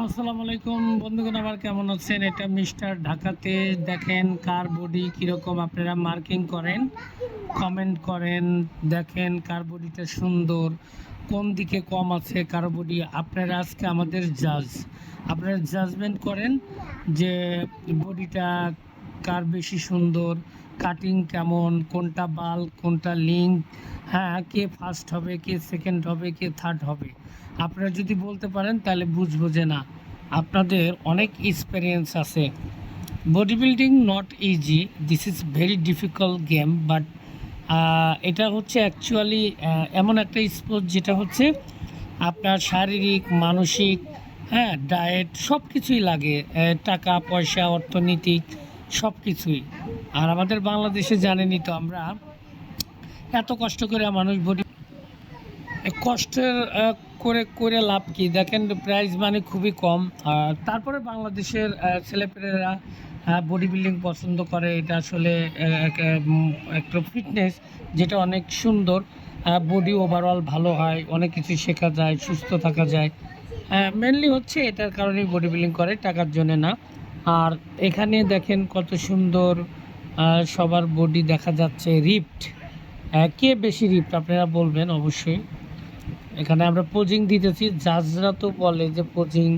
আসসালামু আলাইকুম। বন্ধুগণ, আবার কেমন আছেন? এটা মিস্টার ঢাকাতে দেখেন কার বডি কীরকম আপনারা মার্কিং করেন, কমেন্ট করেন, দেখেন কার বডিটা সুন্দর, কোন দিকে কম আছে, কার বডি আপনারা আজকে আমাদের জাজ আপনারা জাজমেন্ট করেন যে বডিটা কার বেশি সুন্দর কাটিং কেমন, কোনটা বাল, কোনটা লিঙ্ক হ্যাঁ কে ফার্স্ট হবে, কে সেকেন্ড হবে, কে থার্ড হবে। আপনারা যদি বলতে পারেন, তাহলে বুঝব যে না, আপনাদের অনেক এক্সপিরিয়েন্স আছে। Body building not easy this is very difficult game but এটা হচ্ছে অ্যাকচুয়ালি এমন একটা স্পোর্ট যেটা হচ্ছে আপনার শারীরিক, মানসিক হ্যাঁ ডায়েট সব কিছুই লাগে টাকা, পয়সা অর্থনীতিক সব কিছুই আর আমাদের বাংলাদেশে জানেনই তো আমরা এত কষ্ট করে মানুষ বডি কষ্টের করে করে লাভ কি? দেখেন প্রাইস মানে খুবই কম। আর তারপরে বাংলাদেশের ছেলেপেলেরা বডি বিল্ডিং পছন্দ করে। এটা আসলে এক- একটা ফিটনেস যেটা অনেক সুন্দর। বডি ওভারঅল ভালো হয়, অনেক কিছু শেখা যায়, সুস্থ থাকা যায়। মেনলি হচ্ছে এটার কারণেই বডি বিল্ডিং করে, টাকার জন্য না। আর এখানে দেখেন কত সুন্দর সবার বডি দেখা যাচ্ছে রিপড কে বেশি রিপড আপনারা বলবেন অবশ্যই। এখানে আমরা পোজিং দিতেছি। জাজরা তো বলে যে পোজিং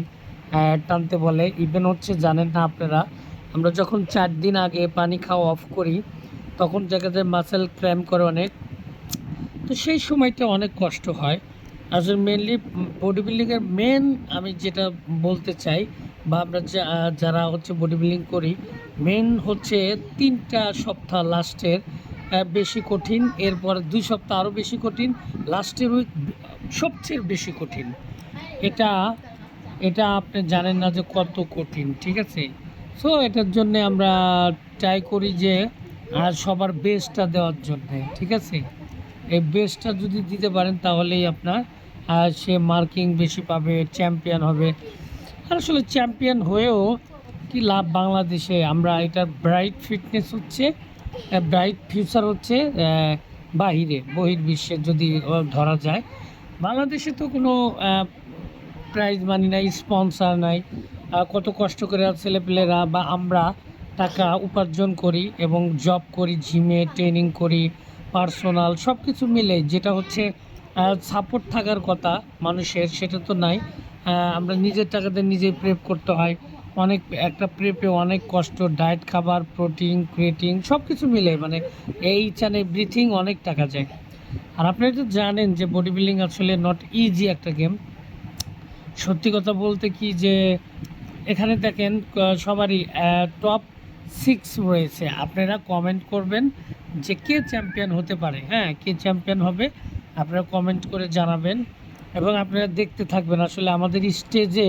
টানতে বলে। ইভেন হচ্ছে জানেন না আপনারা, আমরা যখন চার দিন আগে পানি খাওয়া অফ করি, তখন জায়গাতে মাসেল ক্র্যাম করে অনেক। তো সেই সময়টা অনেক কষ্ট হয়। আসলে মেনলি বডি বিল্ডিংয়ের মেন আমি যেটা বলতে চাই, বা আমরা যারা হচ্ছে বডি বিল্ডিং করি মেন হচ্ছে তিনটা সপ্তাহ লাস্টের বেশি কঠিন এরপর দুই সপ্তাহ আরও বেশি কঠিন লাস্টের উইক সবচেয়ে বেশি কঠিন। এটা এটা আপনি জানেন না যে কত কঠিন ঠিক আছে? সো এটার জন্যে আমরা ট্রাই করি যে আর সবার বেস্টটা দেওয়ার জন্যে ঠিক আছে? এই বেস্টটা যদি দিতে পারেন তাহলেই আপনার আহ, সে মার্কিং বেশি পাবে চ্যাম্পিয়ন হবে। আর আসলে চ্যাম্পিয়ন হয়েও কি লাভ বাংলাদেশে? আমরা এটার ব্রাইট ফিটনেস হচ্ছে ব্রাইট ফিউচার হচ্ছে বাহিরে, বহির্বিশ্বে যদি ধরা যায়। বাংলাদেশে তো কোনো প্রাইজ মানি নাই স্পন্সার নাই। কত কষ্ট করে ছেলেপেলেরা বা আমরা টাকা উপার্জন করি এবং জব করি জিমে ট্রেনিং করি পার্সোনাল সব কিছু মিলে যেটা হচ্ছে সাপোর্ট থাকার কথা মানুষের, সেটা তো নাই। আমরা নিজের টাকাতে নিজেই প্রেপ করতে হয়। অনেক একটা প্রেপে অনেক কষ্ট ডায়েট খাবার প্রোটিন ক্রিয়েটিন সব কিছু মিলে মানে এই চানে ব্রিথিং অনেক টাকা যায়। আর আপনারা তো জানেন যে বডি বিল্ডিং আসলে নট ইজি একটা গেম সত্যি কথা বলতে কি যে এখানে দেখেন সবারই টপ সিক্স রয়েছে। আপনারা কমেন্ট করবেন যে কে চ্যাম্পিয়ন হতে পারে। হ্যাঁ কে চ্যাম্পিয়ন হবে, আপনারা কমেন্ট করে জানাবেন। এবং আপনারা দেখতে থাকবেন আসলে আমাদের স্টেজে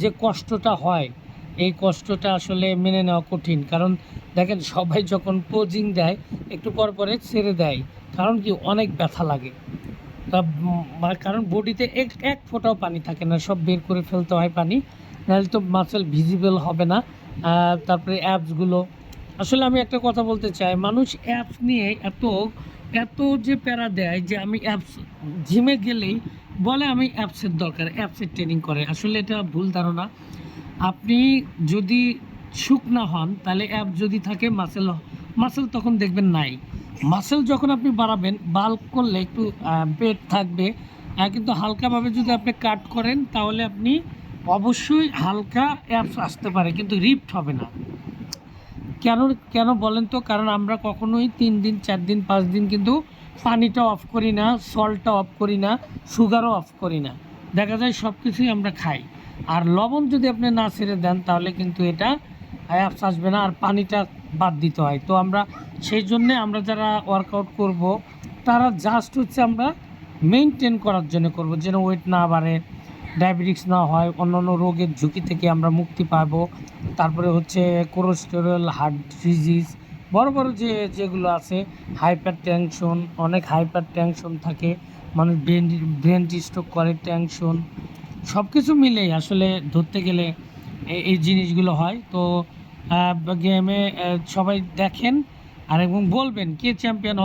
যে কষ্টটা হয় এই কষ্টটা আসলে মেনে নেওয়া কঠিন। কারণ দেখেন, সবাই যখন পোজিং দেয়, একটু পর পরে ছেড়ে দেয়। কারণ কি? অনেক ব্যথা লাগে। তা কারণ বডিতে এক এক ফোঁটাও পানি থাকে না। সব বের করে ফেলতে হয় পানি। নাহলে তো মাসেল ভিজিবল হবে না। তারপরে অ্যাপসগুলো আসলে আমি একটা কথা বলতে চাই। মানুষ অ্যাপস নিয়ে এত এত যে প্যারা দেয় যে আমি অ্যাপস জিমে গেলেই বলে আমি অ্যাপসের দরকার। অ্যাপসের ট্রেনিং করে। আসলে এটা ভুল ধারণা। আপনি যদি সুখ না হন, তাহলে অ্যাপ যদি থাকে মাসেল মাসেল তখন দেখবেন নাই। মাসেল যখন আপনি বাড়াবেন বাল্ক করলে একটু পেট থাকবে। কিন্তু হালকাভাবে যদি আপনি কাট করেন, তাহলে আপনি অবশ্যই হালকা অ্যাপস আসতে পারে, কিন্তু রিপ্ট হবে না। কেন কেন বলেন তো? কারণ আমরা কখনোই তিন দিন, চার দিন, পাঁচ দিন কিন্তু পানিটা অফ করি না সল্টটা অফ করি না সুগারও অফ করি না। দেখা যায় সব কিছুই আমরা খাই। আর লবণ যদি আপনি না ছেড়ে দেন, তাহলে কিন্তু এটা অ্যাপস আসবে না আর পানিটা বাদ দিতে হয়। তো আমরা সেই জন্যে আমরা যারা ওয়ার্কআউট করব, তারা জাস্ট হচ্ছে আমরা মেনটেন করার জন্য করব, যেন ওয়েট না বাড়ে ডায়াবেটিক্স না হয়, অন্যান্য রোগের ঝুঁকি থেকে আমরা মুক্তি পাব। তারপরে হচ্ছে কোলেস্টেরল হার্ট ডিজিজ বড় বড় যে যেগুলো আছে হাইপার টেনশন অনেক হাইপার টেনশন থাকে মানুষ ব্রেন ব্রেন স্ট্রোক করে টেনশন সব কিছু মিলেই আসলে ধরতে গেলে এই জিনিসগুলো হয়। তো গেমে সবাই দেখেন আর এবং বলবেন কে চ্যাম্পিয়ন